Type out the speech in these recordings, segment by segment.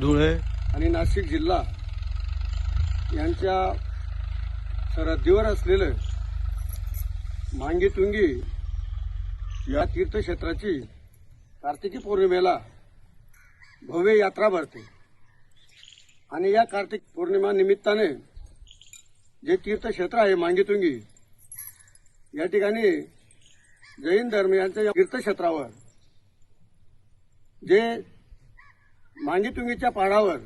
धुळे. आणि नाशिक जिल्हा यांच्या सरहद्दीवर असलेलं मांगीतुंगी या तीर्थक्षेत्राची कार्तिकी पौर्णिमेला भव्य यात्रा भरते. आणि या कार्तिक पौर्णिमा निमित्ताने जे तीर्थक्षेत्र आहे मांगीतुंगी या ठिकाणी जैन धर्म यांच्या या तीर्थक्षेत्रावर जे मांगीतुंगीच्या पाडावर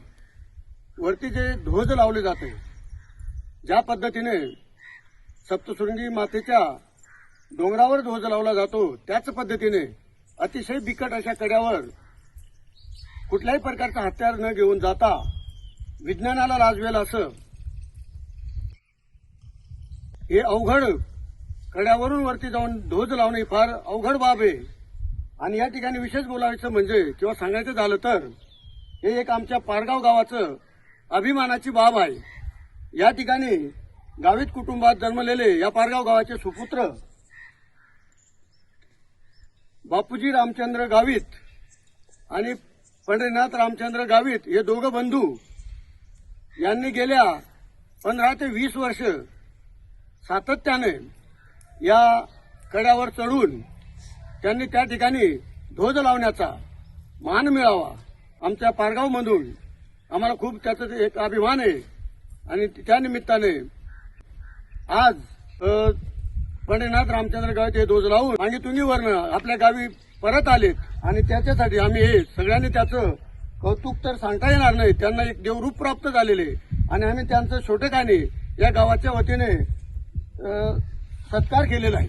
वरती जे ध्वज लावले जाते ज्या पद्धतीने सप्तशृंगी मातेच्या डोंगरावर ध्वज लावला जातो त्याच पद्धतीने अतिशय बिकट अशा कड्यावर कुठल्याही प्रकारचं हत्यार न घेऊन जाता विज्ञानाला राजवेल असं हे अवघड कड्यावरून वरती जाऊन ध्वज लावणे ही फार अवघड बाब आहे. आणि या ठिकाणी विशेष बोलायचं म्हणजे किंवा सांगायचं झालं तर हे एक आमच्या पारगाव गावाचं अभिमानाची बाब आहे. या ठिकाणी गावित कुटुंबात जन्मलेले या पारगाव गावाचे सुपुत्र बापूजी रामचंद्र गावित आणि पंढरीनाथ रामचंद्र गावित हे दोघं बंधू यांनी गेल्या पंधरा ते वीस वर्ष सातत्याने या कड्यावर चढून त्यांनी त्या ठिकाणी ध्वज लावण्याचा मान मिळावा. आमच्या पारगावमधून आम्हाला खूप त्याचा ते एक अभिमान आहे. आणि त्या निमित्ताने आज अ, पंढरीनाथ रामचंद्र गावात हे ध्वज लावून आणि तुंगीवरनं आपल्या गावी परत आलेत आणि त्याच्यासाठी आम्ही हे सगळ्यांनी त्याचं कौतुक तर सांगता येणार नाही. त्यांना एक देवरूप प्राप्त झालेले आणि आम्ही त्यांचं छोटेखाने या गावाच्या वतीने सत्कार केलेला आहे.